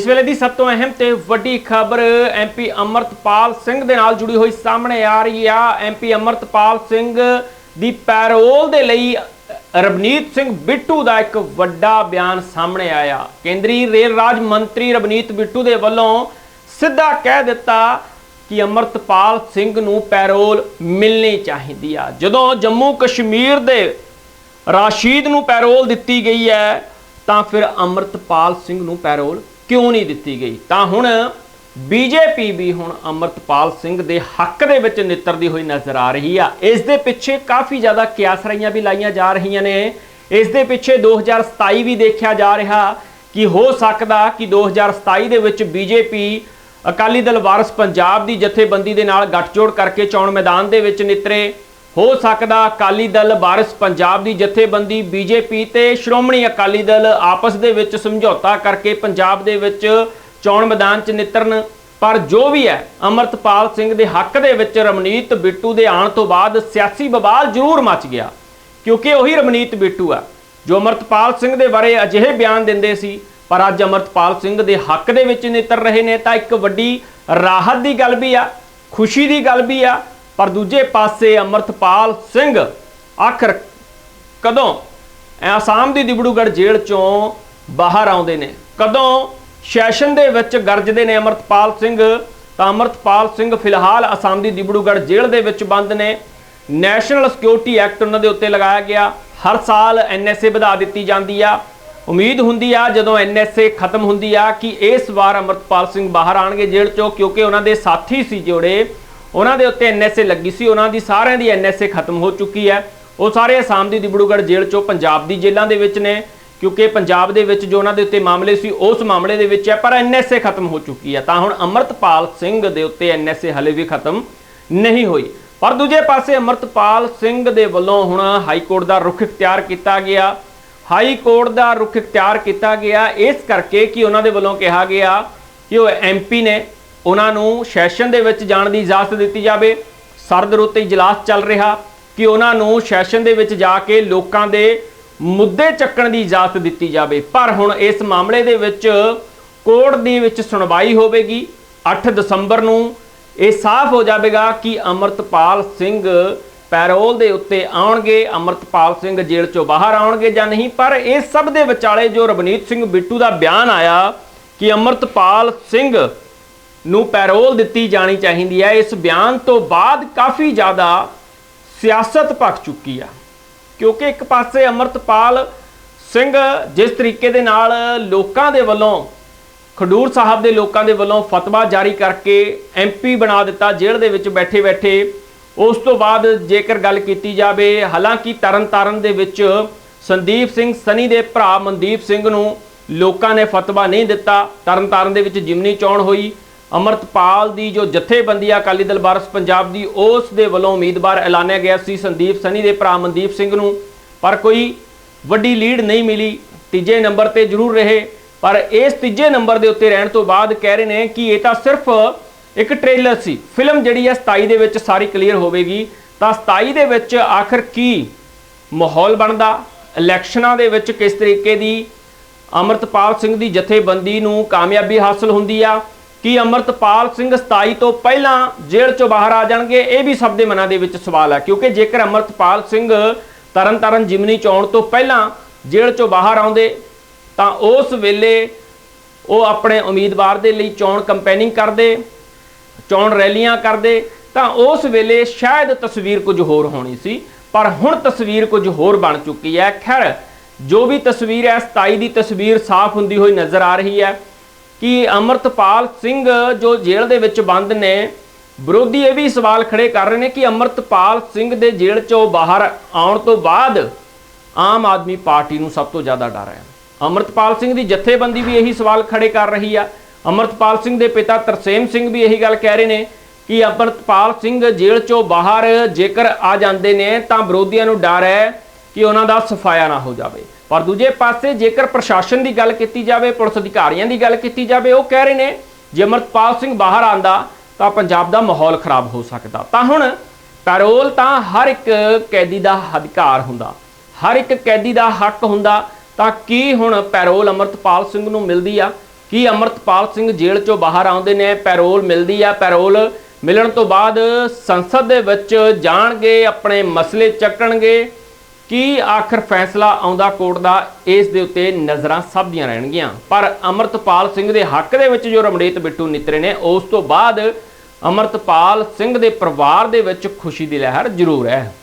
ਇਸ ਵੇਲੇ ਦੀ ਸਭ ਤੋਂ ਅਹਿਮ ਤੇ ਵੱਡੀ ਖਬਰ ਐਮਪੀ ਅਮਰਤਪਾਲ ਸਿੰਘ ਦੇ ਨਾਲ ਜੁੜੀ ਹੋਈ ਸਾਹਮਣੇ ਆ ਰਹੀ ਆ। ਐਮਪੀ ਅਮਰਤਪਾਲ ਸਿੰਘ ਦੀ ਪੈਰੋਲ ਦੇ ਲਈ ਰਵਨੀਤ ਸਿੰਘ ਬਿੱਟੂ ਦਾ ਇੱਕ ਵੱਡਾ ਬਿਆਨ ਸਾਹਮਣੇ ਆਇਆ। ਕੇਂਦਰੀ ਰੇਲ ਰਾਜ ਮੰਤਰੀ ਰਵਨੀਤ ਬਿੱਟੂ ਦੇ ਵੱਲੋਂ ਸਿੱਧਾ ਕਹਿ ਦਿੱਤਾ ਕਿ ਅਮਰਤਪਾਲ ਸਿੰਘ ਨੂੰ ਪੈਰੋਲ ਮਿਲਣੀ ਚਾਹੀਦੀ ਆ। ਜਦੋਂ ਜੰਮੂ ਕਸ਼ਮੀਰ ਦੇ ਰਾਸ਼ੀਦ ਨੂੰ ਪੈਰੋਲ ਦਿੱਤੀ ਗਈ ਹੈ, ਤਾਂ ਫਿਰ ਅਮਰਤਪਾਲ ਸਿੰਘ ਨੂੰ ਪੈਰੋਲ ਕਿਉਂ ਨਹੀਂ ਦਿੱਤੀ ਗਈ? ਤਾਂ ਹੁਣ ਬੀਜੇਪੀ ਵੀ ਹੁਣ ਅਮਰਤਪਾਲ ਸਿੰਘ ਦੇ ਹੱਕ ਦੇ ਵਿੱਚ ਨਿੱਤਰਦੀ ਹੋਈ ਨਜ਼ਰ ਆ ਰਹੀ ਆ। ਇਸ ਦੇ ਪਿੱਛੇ ਕਾਫੀ ਜ਼ਿਆਦਾ ਕਿਆਸਰਾਈਆਂ ਵੀ ਲਾਈਆਂ ਜਾ ਰਹੀਆਂ ਨੇ। ਇਸ ਦੇ ਪਿੱਛੇ 2027 ਵੀ ਦੇਖਿਆ ਜਾ ਰਿਹਾ ਕਿ ਹੋ ਸਕਦਾ ਕਿ 2027 ਦੇ ਵਿੱਚ ਬੀਜੇਪੀ ਅਕਾਲੀ ਦਲ ਵਾਰਸ ਪੰਜਾਬ ਦੀ ਜਥੇਬੰਦੀ ਦੇ ਨਾਲ ਗੱਠਜੋੜ ਕਰਕੇ ਚੋਣ ਮੈਦਾਨ ਦੇ ਵਿੱਚ ਨਿਤਰੇ। ਹੋ ਸਕਦਾ ਅਕਾਲੀ ਦਲ ਬਾਰਸ ਪੰਜਾਬ ਦੀ ਜਥੇਬੰਦੀ, ਬੀਜੇਪੀ ਤੇ ਸ਼੍ਰੋਮਣੀ ਅਕਾਲੀ ਦਲ ਆਪਸ ਦੇ ਵਿੱਚ ਸਮਝੌਤਾ ਕਰਕੇ ਪੰਜਾਬ ਦੇ ਵਿੱਚ ਚੋਣ ਮੈਦਾਨ 'ਚ ਨਿਤਰਨ। ਪਰ ਜੋ ਵੀ ਹੈ, ਅਮਰਤਪਾਲ ਸਿੰਘ ਦੇ ਹੱਕ ਦੇ ਵਿੱਚ ਰਮਨੀਤ ਬਿੱਟੂ ਦੇ ਆਉਣ ਤੋਂ ਬਾਅਦ ਸਿਆਸੀ ਬਵਾਲ ਜ਼ਰੂਰ ਮਚ ਗਿਆ। ਕਿਉਂਕਿ ਉਹੀ ਰਮਨੀਤ ਬਿੱਟੂ ਆ, ਜੋ ਅਮਰਤਪਾਲ ਸਿੰਘ ਦੇ ਬਾਰੇ ਅਜਿਹੇ ਬਿਆਨ ਦਿੰਦੇ ਸੀ, ਪਰ ਅੱਜ ਅਮਰਤਪਾਲ ਸਿੰਘ ਦੇ ਹੱਕ ਦੇ ਵਿੱਚ ਨਿਤਰ ਰਹੇ ਨੇ, ਤਾਂ ਇੱਕ ਵੱਡੀ ਰਾਹਤ ਦੀ ਗੱਲ ਵੀ ਆ, ਖੁਸ਼ੀ ਦੀ ਗੱਲ ਵੀ ਆ ਪਰ ਦੂਜੇ ਪਾਸੇ ਅਮਰਤਪਾਲ ਸਿੰਘ, ਆਖਰ ਕਦੋਂ? ਇਹ ਆਸਾਮ ਦੀ ਦਿਬੜੂਗੜ੍ਹ ਜੇਲ੍ਹ ਚੋਂ ਬਾਹਰ ਆਉਂਦੇ ਨੇ। ਕਦੋਂ ਸੈਸ਼ਨ ਦੇ ਵਿੱਚ ਗਰਜਦੇ ਨੇ ਅਮਰਤਪਾਲ ਸਿੰਘ? ਤਾਂ ਅਮਰਤਪਾਲ ਸਿੰਘ ਫਿਲਹਾਲ ਆਸਾਮ ਦੀ ਦਿਬੜੂਗੜ੍ਹ ਜੇਲ੍ਹ ਦੇ ਵਿੱਚ ਬੰਦ ਨੇ। ਨੈਸ਼ਨਲ ਸਿਕਿਉਰਿਟੀ ਐਕਟ ਉਹਨਾਂ ਦੇ ਉੱਤੇ ਲਗਾਇਆ ਗਿਆ। ਹਰ ਸਾਲ ਐਨਐਸਏ ਵਧਾ ਦਿੱਤੀ ਜਾਂਦੀ ਆ। ਉਮੀਦ ਹੁੰਦੀ ਆ, ਜਦੋਂ ਐਨਐਸਏ ਖਤਮ ਹੁੰਦੀ ਆ, ਕਿ ਇਸ ਵਾਰ ਅਮਰਤਪਾਲ ਸਿੰਘ ਬਾਹਰ ਆਣਗੇ ਜੇਲ੍ਹ ਚੋਂ, ਕਿਉਂਕਿ ਉਹਨਾਂ ਦੇ ਸਾਥੀ ਸੀ ਜਿਹੜੇ ਉਹਨਾਂ ਦੇ ਉੱਤੇ ਐਨਐਸਏ ਲੱਗੀ ਸੀ, ਉਹਨਾਂ ਦੀ ਸਾਰਿਆਂ ਦੀ ਐਨਐਸਏ ਖਤਮ ਹੋ ਚੁੱਕੀ ਹੈ। ਉਹ ਸਾਰੇ ਅਸਾਮ ਦੀ ਦਿਬੜੂਗੜ੍ਹ ਜੇਲ੍ਹ ਚੋਂ ਪੰਜਾਬ ਦੀ ਜੇਲ੍ਹਾਂ ਦੇ ਵਿੱਚ ਨੇ, ਕਿਉਂਕਿ ਪੰਜਾਬ ਦੇ ਵਿੱਚ ਜੋ ਉਹਨਾਂ ਦੇ ਉੱਤੇ ਮਾਮਲੇ ਸੀ, ਉਸ ਮਾਮਲੇ ਦੇ ਵਿੱਚ ਹੈ, ਪਰ ਐਨਐਸਏ ਖਤਮ ਹੋ ਚੁੱਕੀ ਹੈ। ਤਾਂ ਹੁਣ ਅਮਰਤਪਾਲ ਸਿੰਘ ਦੇ ਉੱਤੇ ਐਨਐਸਏ ਹਲੇ ਵੀ ਖਤਮ ਨਹੀਂ ਹੋਈ। ਪਰ ਦੂਜੇ ਪਾਸੇ ਅਮਰਤਪਾਲ ਸਿੰਘ ਦੇ ਵੱਲੋਂ ਹੁਣ ਹਾਈ ਕੋਰਟ ਦਾ ਰੁਖ ਇਖਤਿਆਰ ਕੀਤਾ ਗਿਆ। ਹਾਈ ਕੋਰਟ ਦਾ ਰੁਖ ਇਖਤਿਆਰ ਕੀਤਾ ਗਿਆ, ਇਸ ਕਰਕੇ ਕਿ ਉਹਨਾਂ ਦੇ ਵੱਲੋਂ ਕਿਹਾ ਗਿਆ ਕਿ ਉਹ ਐਮਪੀ ਨੇ ਉਹਨਾਂ ਨੂੰ ਸੈਸ਼ਨ ਦੇ ਵਿੱਚ ਜਾਣ ਦੀ ਇਜਾਜ਼ਤ ਦਿੱਤੀ ਜਾਵੇ। ਸਰਦ ਰੁੱਤ ਇਜਲਾਸ ਚੱਲ ਰਿਹਾ, ਕਿ ਉਹਨਾਂ ਨੂੰ ਸੈਸ਼ਨ ਦੇ ਵਿੱਚ ਜਾ ਕੇ ਲੋਕਾਂ ਦੇ ਮੁੱਦੇ ਚੱਕਣ ਦੀ ਇਜਾਜ਼ਤ ਦਿੱਤੀ ਜਾਵੇ। ਪਰ ਹੁਣ ਇਸ ਮਾਮਲੇ ਦੇ ਵਿੱਚ ਕੋਰਟ ਦੇ ਵਿੱਚ ਸੁਣਵਾਈ ਹੋਵੇਗੀ। 8 ਦਸੰਬਰ ਨੂੰ ਇਹ ਸਾਫ਼ ਹੋ ਜਾਵੇਗਾ ਕਿ ਅਮਰਤਪਾਲ ਸਿੰਘ ਪੈਰੋਲ ਦੇ ਉੱਤੇ ਆਉਣਗੇ, ਅਮਰਤਪਾਲ ਸਿੰਘ ਜੇਲ੍ਹ ਚੋਂ ਬਾਹਰ ਆਉਣਗੇ ਜਾਂ ਨਹੀਂ। ਪਰ ਇਹ ਸਭ ਦੇ ਵਿਚਾਲੇ ਜੋ ਰਵਨੀਤ ਸਿੰਘ ਬਿੱਟੂ ਦਾ ਬਿਆਨ ਆਇਆ ਕਿ ਅਮਰਤਪਾਲ ਸਿੰਘ ਨੂੰ ਪੈਰੋਲ ਦਿੱਤੀ ਜਾਣੀ ਚਾਹੀਦੀ ਹੈ। ਇਸ ਬਿਆਨ ਤੋਂ ਬਾਅਦ ਕਾਫੀ ਜ਼ਿਆਦਾ ਸਿਆਸਤ ਭਖ ਚੁੱਕੀ ਆ। ਕਿਉਂਕਿ ਇੱਕ ਪਾਸੇ ਅਮਰਤਪਾਲ ਸਿੰਘ ਜਿਸ ਤਰੀਕੇ ਦੇ ਨਾਲ ਲੋਕਾਂ ਦੇ ਵੱਲੋਂ, ਖਡੂਰ ਸਾਹਿਬ ਦੇ ਲੋਕਾਂ ਦੇ ਵੱਲੋਂ ਫਤਵਾ ਜਾਰੀ ਕਰਕੇ ਐਮਪੀ ਬਣਾ ਦਿੱਤਾ, ਜੇਲ੍ਹ ਦੇ ਵਿੱਚ ਬੈਠੇ ਬੈਠੇ ਉਸ ਤੋਂ ਬਾਅਦ ਜੇਕਰ ਗੱਲ ਕੀਤੀ ਜਾਵੇ, ਹਾਲਾਂਕਿ ਤਰਨਤਾਰਨ ਦੇ ਵਿੱਚ ਸੰਦੀਪ ਸਿੰਘ ਸਨੀ ਦੇ ਭਰਾ ਮਨਦੀਪ ਸਿੰਘ ਨੂੰ ਲੋਕਾਂ ਨੇ ਫਤਵਾ ਨਹੀਂ ਦਿੱਤਾ। ਤਰਨਤਾਰਨ ਦੇ ਵਿੱਚ ਜਿਮਨੀ ਚੋਣ ਹੋਈ। ਅਮਰਤਪਾਲ ਦੀ ਜੋ ਜਥੇਬੰਦੀ ਆ, ਅਕਾਲੀ ਦਲ ਬਾਰਸ ਪੰਜਾਬ ਦੀ, ਉਸ ਦੇ ਵੱਲੋਂ ਉਮੀਦਵਾਰ ਐਲਾਨਿਆ ਗਿਆ ਸੀ ਸੰਦੀਪ ਸਨੀ ਦੇ ਭਰਾ ਮਨਦੀਪ ਸਿੰਘ ਨੂੰ। ਪਰ ਕੋਈ ਵੱਡੀ ਲੀਡ ਨਹੀਂ ਮਿਲੀ। ਤੀਜੇ ਨੰਬਰ ਤੇ ਜ਼ਰੂਰ ਰਹੇ। ਪਰ ਇਸ ਤੀਜੇ ਨੰਬਰ ਦੇ ਉੱਤੇ ਰਹਿਣ ਤੋਂ ਬਾਅਦ ਕਹਿ ਰਹੇ ਨੇ ਕਿ ਇਹ ਤਾਂ ਸਿਰਫ ਇੱਕ ਟ੍ਰੇਲਰ ਸੀ। ਫਿਲਮ ਜਿਹੜੀ ਹੈ 27 ਦੇ ਵਿੱਚ ਸਾਰੀ ਕਲੀਅਰ ਹੋਵੇਗੀ। ਤਾਂ 27 ਦੇ ਵਿੱਚ ਆਖਰ ਕੀ ਮਾਹੌਲ ਬਣਦਾ? ਇਲੈਕਸ਼ਨਾਂ ਦੇ ਵਿੱਚ ਕਿਸ ਤਰੀਕੇ ਦੀ ਅਮਰਤਪਾਲ ਸਿੰਘ ਦੀ ਜਥੇਬੰਦੀ ਨੂੰ ਕਾਮਯਾਬੀ ਹਾਸਲ ਹੁੰਦੀ ਆ? ਕਿ ਅਮਰਤਪਾਲ ਸਿੰਘ 27 ਤੋਂ ਪਹਿਲਾਂ ਜੇਲ੍ਹ ਚੋਂ ਬਾਹਰ ਆ ਜਾਣਗੇ, ਇਹ ਵੀ ਸਭ ਦੇ ਮਨਾਂ ਦੇ ਵਿੱਚ ਸਵਾਲ ਹੈ, ਕਿਉਂਕਿ ਜੇਕਰ ਅਮਰਤਪਾਲ ਸਿੰਘ ਤਰਨਤਾਰਨ ਜਿਮਨੀ ਚੋਣ ਤੋਂ ਪਹਿਲਾਂ ਜੇਲ੍ਹ ਚੋਂ ਬਾਹਰ ਆਉਂਦੇ, ਤਾਂ ਉਸ ਵੇਲੇ ਉਹ ਆਪਣੇ ਉਮੀਦਵਾਰ ਦੇ ਲਈ ਚੋਣ ਕੰਪੇਨਿੰਗ ਕਰਦੇ, ਚੋਣ ਰੈਲੀਆਂ ਕਰਦੇ, ਤਾਂ ਉਸ ਵੇਲੇ ਸ਼ਾਇਦ ਤਸਵੀਰ ਕੁਝ ਹੋਰ ਹੋਣੀ ਸੀ, ਪਰ ਹੁਣ ਤਸਵੀਰ ਕੁਝ ਹੋਰ ਬਣ ਚੁੱਕੀ ਹੈ। ਖੈਰ, ਜੋ ਵੀ ਤਸਵੀਰ ਹੈ 27 ਦੀ ਤਸਵੀਰ ਸਾਫ਼ ਹੁੰਦੀ ਹੋਈ ਨਜ਼ਰ ਆ ਰਹੀ ਹੈ। ਕਿ ਅਮਰਤਪਾਲ ਸਿੰਘ ਜੋ ਜੇਲ੍ਹ ਦੇ ਵਿੱਚ ਬੰਦ ਨੇ, ਵਿਰੋਧੀ ਇਹ ਵੀ ਸਵਾਲ ਖੜੇ ਕਰ ਰਹੇ ਨੇ ਕਿ ਅਮਰਤਪਾਲ ਸਿੰਘ ਦੇ ਜੇਲ੍ਹ ਚੋਂ ਬਾਹਰ ਆਉਣ ਤੋਂ ਬਾਅਦ ਆਮ ਆਦਮੀ ਪਾਰਟੀ ਨੂੰ ਸਭ ਤੋਂ ਜ਼ਿਆਦਾ ਡਰ ਹੈ। ਅਮਰਤਪਾਲ ਸਿੰਘ ਦੀ ਜਥੇਬੰਦੀ ਵੀ ਇਹੀ ਸਵਾਲ ਖੜੇ ਕਰ ਰਹੀ ਆ। ਅਮਰਤਪਾਲ ਸਿੰਘ ਦੇ ਪਿਤਾ ਤਰਸੇਮ ਸਿੰਘ ਵੀ ਇਹੀ ਗੱਲ ਕਹਿ ਰਹੇ ਨੇ ਕਿ ਅਮਰਤਪਾਲ ਸਿੰਘ ਜੇਲ੍ਹ ਚੋਂ ਬਾਹਰ ਜੇਕਰ ਆ ਜਾਂਦੇ ਨੇ ਤਾਂ ਵਿਰੋਧੀਆਂ ਨੂੰ ਡਰ ਹੈ ਕਿ ਉਹਨਾਂ ਦਾ ਸਫਾਇਆ ਨਾ ਹੋ ਜਾਵੇ। ਪਰ ਦੂਜੇ ਪਾਸੇ ਜੇਕਰ ਪ੍ਰਸ਼ਾਸਨ ਦੀ ਗੱਲ ਕੀਤੀ ਜਾਵੇ, ਪੁਲਿਸ ਅਧਿਕਾਰੀਆਂ ਦੀ ਗੱਲ ਕੀਤੀ ਜਾਵੇ, ਉਹ ਕਹਿ ਰਹੇ ਨੇ, ਜੇ ਅਮਰਤਪਾਲ ਸਿੰਘ ਬਾਹਰ ਆਂਦਾ, ਤਾਂ ਪੰਜਾਬ ਦਾ ਮਾਹੌਲ ਖਰਾਬ ਹੋ ਸਕਦਾ। ਤਾਂ ਹੁਣ ਪੈਰੋਲ ਤਾਂ ਹਰ ਇੱਕ ਕੈਦੀ ਦਾ ਅਧਿਕਾਰ ਹੁੰਦਾ, ਹਰ ਇੱਕ ਕੈਦੀ ਦਾ ਹੱਕ ਹੁੰਦਾ, ਤਾਂ ਕੀ ਹੁਣ ਪੈਰੋਲ ਅਮਰਤਪਾਲ ਸਿੰਘ ਨੂੰ ਮਿਲਦੀ ਆ? ਕੀ ਅਮਰਤਪਾਲ ਸਿੰਘ ਜੇਲ੍ਹ ਚੋਂ ਬਾਹਰ ਆਉਂਦੇ ਨੇ, ਪੈਰੋਲ ਮਿਲਦੀ ਆ? ਪੈਰੋਲ ਮਿਲਣ ਤੋਂ ਬਾਅਦ ਸੰਸਦ ਦੇ ਵਿੱਚ ਜਾਣਗੇ, ਆਪਣੇ ਮਸਲੇ ਚੱਕਣਗੇ ਕੀ ਆਖਰ ਫੈਸਲਾ ਆਉਂਦਾ ਕੋਰਟ ਦਾ? ਇਸ ਦੇ ਉੱਤੇ ਨਜ਼ਰਾਂ ਸਭ ਦੀਆਂ ਰਹਿਣਗੀਆਂ। ਪਰ ਅਮਰਤਪਾਲ ਸਿੰਘ ਦੇ ਹੱਕ ਦੇ ਵਿੱਚ ਜੋ ਰਮਣੀਤ ਬਿੱਟੂ ਨਿਤਰੇ ਨੇ, ਉਸ ਤੋਂ ਬਾਅਦ ਅਮਰਤਪਾਲ ਸਿੰਘ ਦੇ ਪਰਿਵਾਰ ਦੇ ਵਿੱਚ ਖੁਸ਼ੀ ਦੀ ਲਹਿਰ ਜ਼ਰੂਰ ਹੈ।